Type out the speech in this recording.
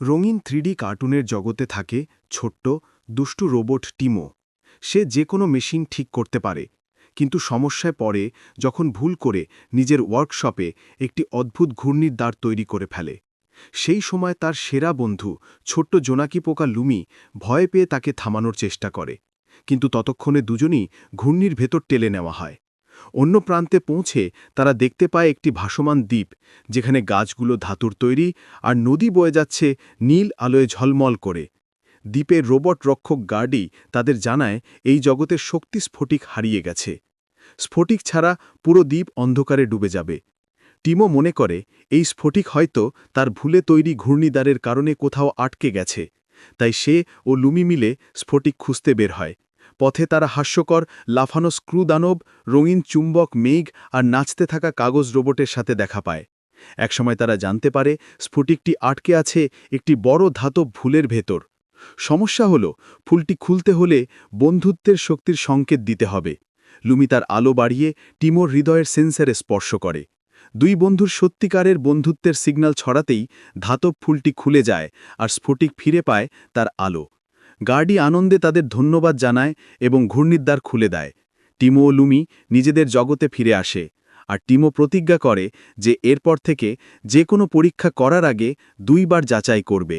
রঙিন থ্রিডি কার্টুনের জগতে থাকে ছোট্ট, দুষ্টু রোবট টিমো। সে যে কোনো মেশিন ঠিক করতে পারে, কিন্তু সমস্যায় পড়ে যখন ভুল করে নিজের ওয়ার্কশপে একটি অদ্ভুত ঘূর্ণির দ্বার তৈরি করে ফেলে। সেই সময় তার সেরা বন্ধু, ছোট্ট জোনাকি পোকা লুমি, ভয় পেয়ে তাকে থামানোর চেষ্টা করে। কিন্তু ততক্ষণে দুজনই ঘূর্ণির ভেতর টেলে নেওয়া হয়। অন্য প্রান্তে পৌঁছে তারা দেখতে পায় একটি ভাসমান দ্বীপ, যেখানে গাছগুলো ধাতুর তৈরি আর নদী বয়ে যাচ্ছে নীল আলোয় ঝলমল করে। দ্বীপের রোবট রক্ষক গার্ডি তাদের জানায়, এই জগতের শক্তি স্ফটিক হারিয়ে গেছে। স্ফটিক ছাড়া পুরো দ্বীপ অন্ধকারে ডুবে যাবে। টিমো মনে করে, এই স্ফটিক হয়তো তার ভুলে তৈরি ঘূর্ণিদারের কারণে কোথাও আটকে গেছে। তাই সে ও লুমি মিলে স্ফটিক খুঁজতে বের হয়। পথে তারা হাস্যকর, লাফানো স্ক্রু দানব, রঙিন চুম্বক মেঘ আর নাচতে থাকা কাগজ রোবটের সাথে দেখা পায়। একসময় তারা জানতে পারে স্ফটিকটি আটকে আছে একটি বড় ধাতব ভুলের ভেতর। সমস্যা হল, ফুলটি খুলতে হলে বন্ধুত্বের শক্তির সংকেত দিতে হবে। লুমি তার আলো বাড়িয়ে টিমোর হৃদয়ের সেন্সারে স্পর্শ করে। দুই বন্ধুর সত্যিকারের বন্ধুত্বের সিগন্যাল ছড়াতেই ধাতব ফুলটি খুলে যায় আর স্ফটিক ফিরে পায় তার আলো। গার্ডি আনন্দে তাদের ধন্যবাদ জানায় এবং ঘূর্ণিদ্বার খুলে দেয়। টিমো ও লুমি নিজেদের জগতে ফিরে আসে আর টিমো প্রতিজ্ঞা করে যে এরপর থেকে যে কোনো পরীক্ষা করার আগে দুইবার যাচাই করবে।